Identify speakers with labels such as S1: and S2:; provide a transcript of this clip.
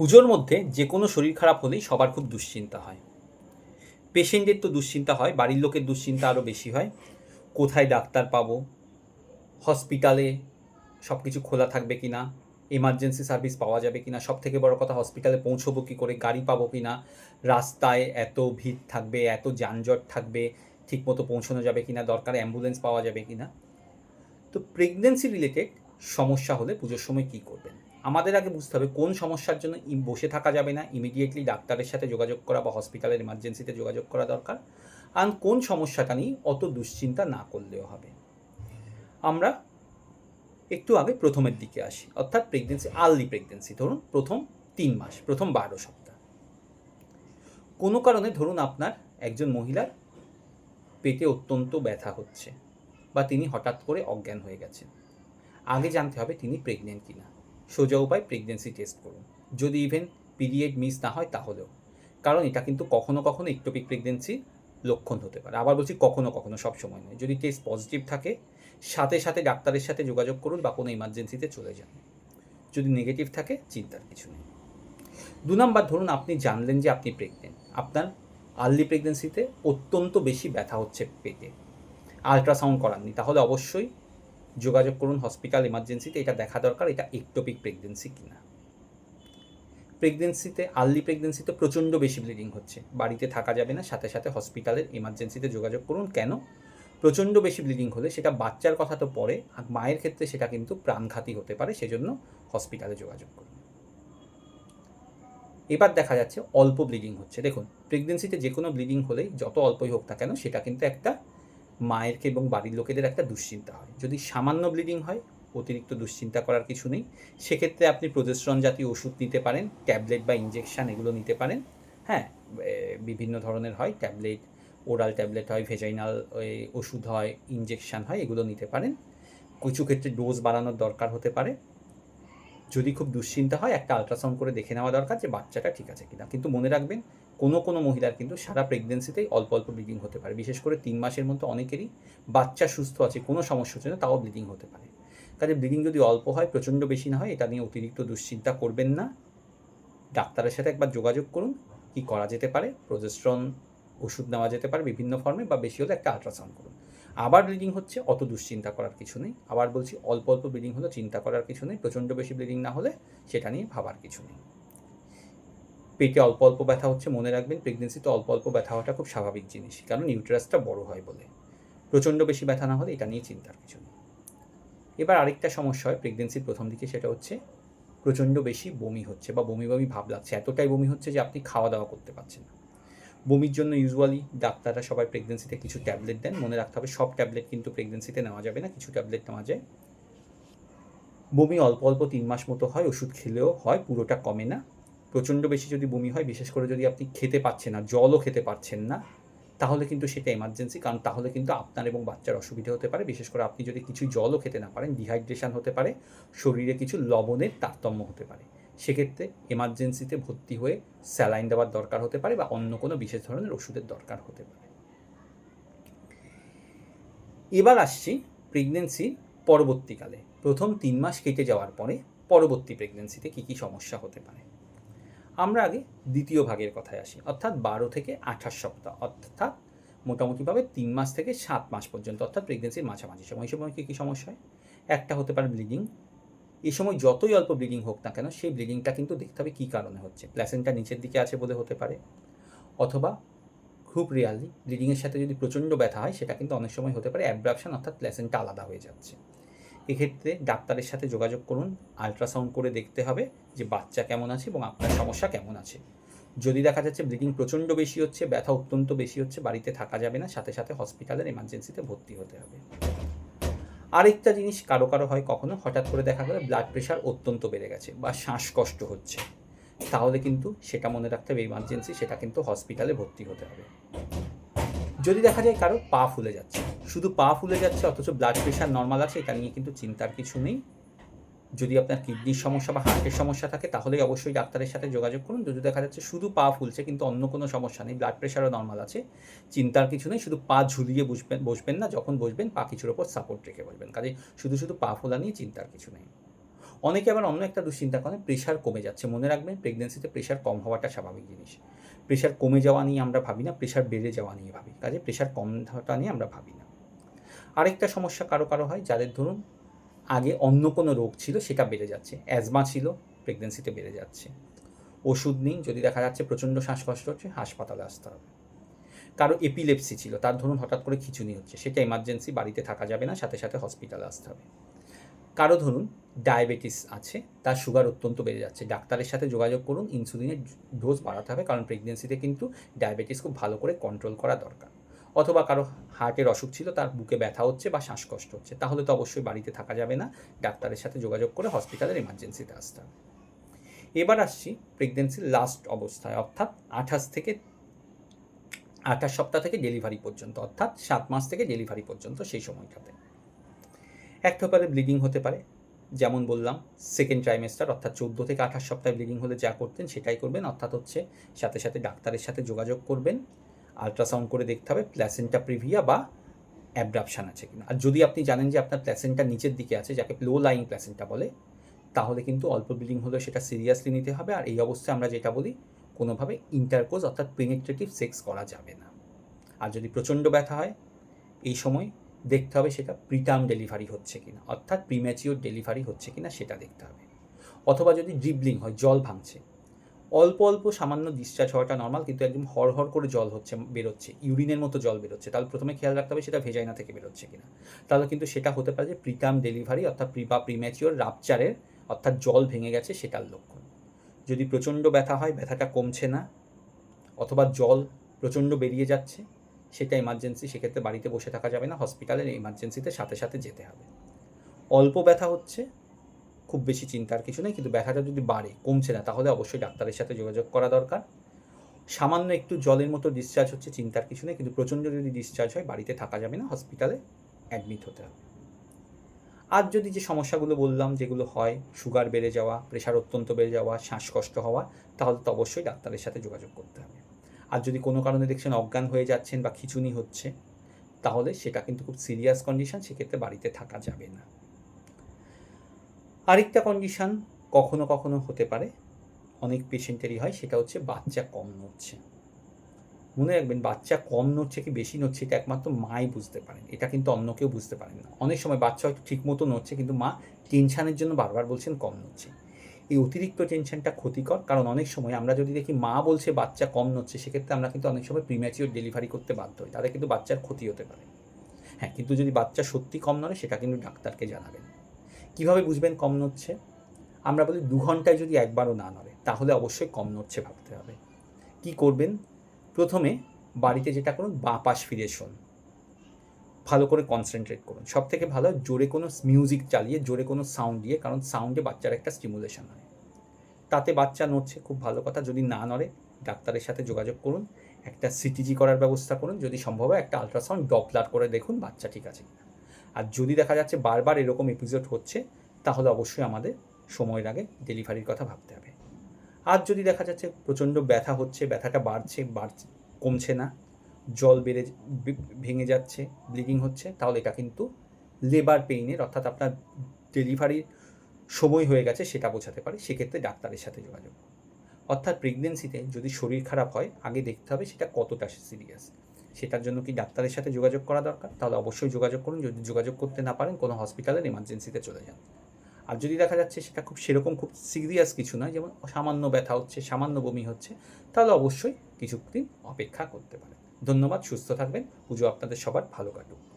S1: পুজোর মধ্যে যে কোনো শরীর খারাপ হলেই সবার খুব দুশ্চিন্তা হয়। পেশেন্টের তো দুশ্চিন্তা হয়, বাড়ির লোকের দুশ্চিন্তা আরও বেশি হয়। কোথায় ডাক্তার পাবো? হসপিটালে সব কিছু খোলা থাকবে কি না এমার্জেন্সি সার্ভিস পাওয়া যাবে কি না সব থেকে বড় কথা, হসপিটালে পৌঁছবো কী করে? গাড়ি পাবো কি না রাস্তায় এত ভিড় থাকবে, এত যানজট থাকবে, ঠিকমতো পৌঁছানো যাবে কি না দরকার অ্যাম্বুলেন্স পাওয়া যাবে কি না তো প্রেগনেন্সি রিলেটেড সমস্যা হলে পুজোর সময় কী করবেন? আমাদের আগে বুঝতে হবে কোন সমস্যার জন্য বসে থাকা যাবে না ইমিডিয়েটলি ডাক্তারের সাথে যোগাযোগ করা বা হসপিটালের এমার্জেন্সিতে যোগাযোগ করা দরকার। আর কোন সমস্যাটা নিয়ে অত দুশ্চিন্তা না করলেও হবে। আমরা একটু আগে প্রথমের দিকে আসি, অর্থাৎ প্রেগনেন্সি আর্লি প্রেগনেন্সি ধরুন প্রথম তিন মাস, প্রথম বারো সপ্তাহ। কোনো কারণে ধরুন আপনার একজন মহিলার পেটে অত্যন্ত ব্যথা হচ্ছে বা তিনি হঠাৎ করে অজ্ঞান হয়ে গেছেন। আগে জানতে হবে তিনি প্রেগনেন্ট কিনা। সোজা উপায় প্রেগনেন্সি টেস্ট করুন। যদি ইভেন পিরিয়ড মিস না হয় তাহলেও। কারণ এটা কিন্তু কখনো কখনো ইক্টোপিক প্রেগনেন্সি লক্ষণ হতে পারে। আবার বলছি কখনো কখনো, সব সময় নয়। যদি টেস্ট পজিটিভ থাকে, সাথে সাথে ডাক্তারের সাথে যোগাযোগ করুন বা কোনো ইমার্জেন্সিতে চলে যান। যদি নেগেটিভ থাকে, চিন্তার কিছু নেই। দু নম্বর, ধরুন আপনি জানলেন যে আপনি প্রেগনেন্ট আপনার আর্লি প্রেগনেন্সিতে অত্যন্ত বেশি ব্যথা হচ্ছে পেটে। আলট্রাসাউন্ড করাননি। তাহলে অবশ্যই যোগাযোগ করুন হসপিটাল এমার্জেন্সিতে এটা দেখা দরকার, এটা একটোপিক প্রেগনেন্সি কিনা। প্রেগনেন্সিতে আর্লি প্রেগনেন্সিতে প্রচণ্ড বেশি ব্লিডিং হচ্ছে। বাড়িতে থাকা যাবে না, সাথে সাথে হসপিটালের এমার্জেন্সিতে যোগাযোগ করুন। কেন? প্রচণ্ড বেশি ব্লিডিং হলে সেটা বাচ্চার কথা তো পরে আর মায়ের ক্ষেত্রে সেটা কিন্তু প্রাণঘাতী হতে পারে, সেজন্য হসপিটালে যোগাযোগ করুন। এবার দেখা যাচ্ছে, অল্প ব্লিডিং হচ্ছে। দেখুন প্রেগনেন্সিতে যে কোনো ব্লিডিং হলেই যত অল্পই হোক না কেন, সেটা কিন্তু একটা মায়েরকে এবং বাড়ির লোকেদের একটা দুশ্চিন্তা হয়। যদি সামান্য ব্লিডিং হয়, অতিরিক্ত দুশ্চিন্তা করার কিছু নেই। সেক্ষেত্রে আপনি প্রজেস্ট্রন জাতীয় ওষুধ নিতে পারেন ট্যাবলেট বা ইঞ্জেকশান এগুলো নিতে পারেন। হ্যাঁ বিভিন্ন ধরনের হয় ট্যাবলেট ওরাল ট্যাবলেট হয় ভেজাইনাল ওষুধ হয় ইঞ্জেকশান হয়, এগুলো নিতে পারেন। কিছু ক্ষেত্রে ডোজ বাড়ানোর দরকার হতে পারে। যদি খুব দুশ্চিন্তা হয়, একটা আলট্রাসাউন্ড করে দেখে নেওয়া দরকার যে বাচ্চাটা ঠিক আছে কিনা। কিন্তু মনে রাখবেন কোনো কোনো মহিলার কিন্তু সারা প্রেগনেন্সিতেই অল্প অল্প ব্লিডিং হতে পারে। বিশেষ করে তিন মাসের মধ্যে অনেকেরই বাচ্চা সুস্থ আছে, কোনো সমস্যা হচ্ছে না, তাও ব্লিডিং হতে পারে। কাজে ব্লিডিং যদি অল্প হয়, প্রচণ্ড বেশি না হয়, এটা নিয়ে অতিরিক্ত দুশ্চিন্তা করবেন না। ডাক্তারের সাথে একবার যোগাযোগ করুন, কি করা যেতে পারে। প্রজেস্ট্রন ওষুধ নেওয়া যেতে পারে বিভিন্ন ফর্মে বা বেশি হলে একটা আলট্রাসাউন্ড করুন। আবার ব্লিডিং হচ্ছে, অত দুশ্চিন্তা করার কিছু নেই। আবার বলছি, অল্প অল্প ব্লিডিং হলে চিন্তা করার কিছু নেই, প্রচণ্ড বেশি ব্লিডিং না হলে সেটা নিয়ে ভাবার কিছু নেই। পেটে অল্প অল্প ব্যথা হচ্ছে, মনে রাখবেন প্রেগনেন্সিতে অল্প অল্প ব্যথা হওয়াটা খুব স্বাভাবিক জিনিস, কারণ ইউটেরাসটা বড় হয় বলে। প্রচণ্ড বেশি ব্যথা না হলে এটা নিয়ে চিন্তার কিছু নেই। এবার আরেকটা সমস্যা হয় প্রেগনেন্সির প্রথম দিকে, সেটা হচ্ছে প্রচণ্ড বেশি বমি হচ্ছে বা বমি বমি ভাব লাগছে। এতটাই বমি হচ্ছে যে আপনি খাওয়া দাওয়া করতে পারছেন না। বমির জন্য ইউজুয়ালি ডাক্তাররা সবাই প্রেগনেন্সিতে কিছু ট্যাবলেট দেন। মনে রাখতে হবে সব ট্যাবলেট কিন্তু প্রেগনেন্সিতে নেওয়া যাবে না, কিছু ট্যাবলেট নেওয়া যায়। বমি অল্প অল্প তিন মাস মতো হয়, ওষুধ খেলেও হয়, পুরোটা কমে না। প্রচণ্ড বেশি যদি বমি হয়, বিশেষ করে যদি আপনি খেতে পাচ্ছেন না, জলও খেতে পারছেন না, তাহলে কিন্তু সেটা এমার্জেন্সি কারণ তাহলে কিন্তু আপনার এবং বাচ্চার অসুবিধা হতে পারে। বিশেষ করে আপনি যদি কিছু জলও খেতে না পারেন ডিহাইড্রেশন হতে পারে, শরীরে কিছু লবণের তারতম্য হতে পারে। সেক্ষেত্রে এমার্জেন্সিতে ভর্তি হয়ে স্যালাইন দেওয়ার দরকার হতে পারে বা অন্য কোনো বিশেষ ধরনের ওষুধের দরকার হতে পারে। এবার আসছি প্রেগনেন্সি পরবর্তীকালে। প্রথম তিন মাস কেটে যাওয়ার পরে পরবর্তী প্রেগনেন্সিতে কী কী সমস্যা হতে পারে? আমরা আগে দ্বিতীয় ভাগের কথায় আসি। অর্থাৎ বারো থেকে আঠাশ সপ্তাহ, অর্থাৎ মোটামুটিভাবে তিন মাস থেকে সাত মাস পর্যন্ত, অর্থাৎ প্রেগনেন্সির মাঝামাঝি সময়। এই সময় কী কী সমস্যা হয়? একটা হতে পারে ব্লিডিং এই সময় যতই অল্প ব্লিডিং হোক না কেন, সেই ব্লিডিংটা কিন্তু দেখতে হবে কী কারণে হচ্ছে। প্ল্যাসেন্টা নিচের দিকে আছে বলে হতে পারে। অথবা খুব রিয়ালি ব্লিডিংয়ের সাথে যদি প্রচণ্ড ব্যথা হয়, সেটা কিন্তু অনেক সময় হতে পারে অ্যাব্রাপশন অর্থাৎ প্ল্যাসেন্টা আলাদা হয়ে যাচ্ছে। এক্ষেত্রে ডাক্তারের সাথে যোগাযোগ করুন আলট্রাসাউন্ড করে দেখতে হবে যে বাচ্চা কেমন আছে এবং আপনার সমস্যা কেমন আছে। যদি দেখা যাচ্ছে ব্লিডিং প্রচণ্ড বেশি হচ্ছে, ব্যথা অত্যন্ত বেশি হচ্ছে, বাড়িতে থাকা যাবে না, সাথে সাথে হসপিটালের এমার্জেন্সিতে ভর্তি হতে হবে। আরেকটা জিনিস কারও কারও হয় কখনো, হঠাৎ করে দেখা গেলে ব্লাড প্রেশার অত্যন্ত বেড়ে গেছে বা শ্বাসকষ্ট হচ্ছে। তাহলে কিন্তু সেটা মনে রাখতে হবে এমার্জেন্সি সেটা কিন্তু হসপিটালে ভর্তি হতে হবে। যদি দেখা যায় কারও পা ফুলে যাচ্ছে, শুধু পা ফুলে যাচ্ছে, অথচ ব্লাড প্রেশার নর্মাল আছে, এটা নিয়ে কিন্তু চিন্তার কিছু নেই। যদি আপনার কিডনির সমস্যা বা হার্টের সমস্যা থাকে, তাহলেই অবশ্যই ডাক্তারের সাথে যোগাযোগ করুন। যদি দেখা যাচ্ছে শুধু পা ফুলছে, কিন্তু অন্য কোনো সমস্যা নেই ব্লাড প্রেশারও নর্মাল আছে, চিন্তার কিছু নেই, শুধু পা ঝুলিয়ে বসবেন বসবেন না, যখন বসবেন, পা কিছুর ওপর সাপোর্ট রেখে বসবেন। কাজে শুধু শুধু পা ফোলা নিয়ে চিন্তার কিছু নেই। অনেকে আবার অন্য একটা দুশ্চিন্তা করেন প্রেশার কমে যাচ্ছে, মনে রাখবেন প্রেগনেন্সিতে প্রেশার কম হওয়াটা স্বাভাবিক জিনিস। প্রেশার কমে যাওয়া নিয়ে আমরা ভাবি না প্রেশার বেড়ে যাওয়া নিয়ে ভাবি। কাজে প্রেশার কম হওয়াটা নিয়ে আমরা ভাবি না। আরেকটা সমস্যা কারও কারও হয়, যাদের ধরুন আগে অন্য কোনো রোগ ছিল সেটা বেড়ে যাচ্ছে অ্যাজমা ছিল প্রেগনেন্সিতে বেড়ে যাচ্ছে। ওষুধ নিন যদি দেখা যাচ্ছে প্রচণ্ড শ্বাসকষ্ট হচ্ছে, হাসপাতালে আসতে হবে। কারও এপিলেপসি ছিল, তার ধরুন হঠাৎ করে খিচুনি হচ্ছে, সেটা এমার্জেন্সি বাড়িতে থাকা যাবে না, সাথে সাথে হসপিটালে আসতে হবে। কারও ধরুন ডায়াবেটিস আছে, তার সুগার অত্যন্ত বেড়ে যাচ্ছে। ডাক্তারের সাথে যোগাযোগ করুন ইনসুলিনের ডোজ বাড়াতে হবে, কারণ প্রেগনেন্সিতে কিন্তু ডায়াবেটিস খুব ভালো করে কন্ট্রোল করা দরকার। অথবা কারও হার্টের অসুখ ছিল, তার বুকে ব্যথা হচ্ছে বা শ্বাসকষ্ট হচ্ছে, তাহলে তো অবশ্যই বাড়িতে থাকা যাবে না। ডাক্তারের সাথে যোগাযোগ করে হসপিটালের এমার্জেন্সিতে আসতে হবে। এবার আসছি প্রেগনেন্সির লাস্ট অবস্থায়, অর্থাৎ আঠাশ থেকে আঠাশ সপ্তাহ থেকে ডেলিভারি পর্যন্ত, অর্থাৎ সাত মাস থেকে ডেলিভারি পর্যন্ত সেই সময়টাতে। ব্যাপারে ব্লিডিং হতে পারে যেমন বললাম সেকেন্ড ট্রাইমেস্টার অর্থাৎ চোদ্দ থেকে আঠাশ সপ্তাহে ব্লিডিং হলে যা করতেন সেটাই করবেন। অর্থাৎ হচ্ছে সাথে সাথে ডাক্তারের সাথে যোগাযোগ করবেন। আলট্রাসাউন্ড করে দেখতে হবে প্ল্যাসেন্টা প্রিভিয়া বা অ্যাব্রাপশান আছে কিনা। আর যদি আপনি জানেন যে আপনার প্ল্যাসেন্টা নিচের দিকে আছে, যাকে লো লাইং প্ল্যাসেন্টা বলে, তাহলে কিন্তু অল্প ব্লিডিং হলে সেটা সিরিয়াসলি নিতে হবে। আর এই অবস্থায় আমরা যেটা বলি, কোনোভাবে ইন্টারকোজ অর্থাৎ পেনিট্রেটিভ সেক্স করা যাবে না। আর যদি প্রচণ্ড ব্যথা হয়, এই সময় দেখতে হবে সেটা প্রিটার্ম ডেলিভারি হচ্ছে কিনা, অর্থাৎ প্রিম্যাচিওর ডেলিভারি হচ্ছে কিনা সেটা দেখতে হবে। অথবা যদি ড্রিবলিং হয়, জল ভাঙছে, অল্প অল্প সামান্য ডিসচার্জ হওয়াটা নর্মাল কিন্তু একদম হরহর করে জল হচ্ছে, বেরোচ্ছে ইউরিনের মতো জল বেরোচ্ছে, তাহলে প্রথমে খেয়াল রাখতে হবে সেটা ভেজাইনা থেকে বেরোচ্ছে কিনা। তাহলে কিন্তু সেটা হতে পারে যে প্রিটার্ম ডেলিভারি অর্থাৎ প্রি বা প্রিম্যাচিওর রাপচারের অর্থাৎ জল ভেঙে গেছে সেটার লক্ষণ। যদি প্রচণ্ড ব্যথা হয়, ব্যথাটা কমছে না, অথবা জল প্রচণ্ড বেরিয়ে যাচ্ছে সেটা এমার্জেন্সি সেক্ষেত্রে বাড়িতে বসে থাকা যাবে না হসপিটালের এমার্জেন্সিতে সাথে সাথে যেতে হবে। অল্প ব্যথা হচ্ছে, খুব বেশি চিন্তার কিছু নেই, কিন্তু ব্যথাটা যদি বাড়ে, কমছে না, তাহলে অবশ্যই ডাক্তারের সাথে যোগাযোগ করা দরকার। সামান্য একটু জলের মতো ডিসচার্জ হচ্ছে, চিন্তার কিছু নেই, কিন্তু প্রচণ্ড যদি ডিসচার্জ হয়, বাড়িতে থাকা যাবে না হসপিটালে অ্যাডমিট হতে হবে। আর যদি যে সমস্যাগুলো বললাম, যেগুলো হয় সুগার বেড়ে যাওয়া প্রেশার অত্যন্ত বেড়ে যাওয়া, শ্বাসকষ্ট হওয়া, তাহলে তো অবশ্যই ডাক্তারের সাথে যোগাযোগ করতে হবে। আর যদি কোনো কারণে দেখছেন অজ্ঞান হয়ে যাচ্ছেন বা খিচুনি হচ্ছে, তাহলে সেটা কিন্তু খুব সিরিয়াস কন্ডিশন সেক্ষেত্রে বাড়িতে থাকা যাবে না। আরেকটা কন্ডিশন কখনো কখনো হতে পারে, অনেক পেশেন্টেরই হয়, সেটা হচ্ছে বাচ্চা কম নড়ছে। মনে রাখবেন, বাচ্চা কম নড়ছে কি বেশি নড়ছে, এটা একমাত্র মাই বুঝতে পারেন। এটা কিন্তু অন্য কেউ বুঝতে পারেন না। অনেক সময় বাচ্চা হয়তো ঠিক মতো নড়ছে, কিন্তু মা টেনশানের জন্য বারবার বলছেন কম নড়ছে। এই অতিরিক্ত টেনশনটা ক্ষতিকর। কারণ অনেক সময় আমরা যদি দেখি মা বলছে বাচ্চা কম নচ্ছে সেক্ষেত্রে আমরা কিন্তু অনেক সময় প্রিম্যাচিওর ডেলিভারি করতে বাধ্য হই। তাদের কিন্তু বাচ্চার ক্ষতি হতে পারে। হ্যাঁ কিন্তু যদি বাচ্চা সত্যি কম নড়ে, সেটা কিন্তু ডাক্তারকে জানাবেন। কীভাবে বুঝবেন কম নড়ছে? আমরা বলি দু ঘন্টায় যদি একবারও না নড়ে, তাহলে অবশ্যই কম নড়ছে ভাবতে হবে। কি করবেন? প্রথমে বাড়িতে যেটা করুন, বাঁ পাশ ফিরে শোন। ভালো করে কনসেন্ট্রেট করুন। সব থেকে ভালো জোরে কোনো মিউজিক চালিয়ে, জোরে কোনো সাউন্ড দিয়ে, কারণ সাউন্ডে বাচ্চার একটা স্টিমুলেশন হয়। তাতে বাচ্চা নড়ছে, খুব ভালো কথা। যদি না নড়ে, ডাক্তারের সাথে যোগাযোগ করুন, একটা সিটিজি করার ব্যবস্থা করুন। যদি সম্ভব হয়, একটা আলট্রাসাউন্ড ডপলার করে দেখুন, বাচ্চা ঠিক আছে কিনা। আর যদি দেখা যাচ্ছে বারবার এরকম এপিসোড হচ্ছে, তাহলে অবশ্যই আমাদের সময়ের আগে ডেলিভারির কথা ভাবতে হবে। আর যদি দেখা যাচ্ছে প্রচণ্ড ব্যথা হচ্ছে, ব্যথাটা বাড়ছে বাড়ছে, কমছে না জল বেড়ে ভেঙে যাচ্ছে ব্লিডিং হচ্ছে, তাহলে এটা কিন্তু লেবার পেইনের অর্থাৎ আপনার ডেলিভারির সময় হয়ে গেছে সেটা বোঝাতে পারে, সেক্ষেত্রে ডাক্তারের সাথে যোগাযোগ। অর্থাৎ প্রেগনেন্সিতে যদি শরীর খারাপ হয়, আগে দেখতে হবে সেটা কতটা সিরিয়াস সেটার জন্য কি ডাক্তারের সাথে যোগাযোগ করা দরকার? তাহলে অবশ্যই যোগাযোগ করুন, যদি যোগাযোগ করতে না পারেন, কোনো হসপিটালের এমার্জেন্সিতে চলে যান। আর যদি দেখা যাচ্ছে সেটা খুব, সেরকম খুব সিরিয়াস কিছু নয়, যেমন সামান্য ব্যথা হচ্ছে, সামান্য বমি হচ্ছে, তাহলে অবশ্যই কিছুদিন অপেক্ষা করতে পারেন। ধন্যবাদ সুস্থ থাকবেন। পুজো আপনাদের সবার ভালো কাটুক।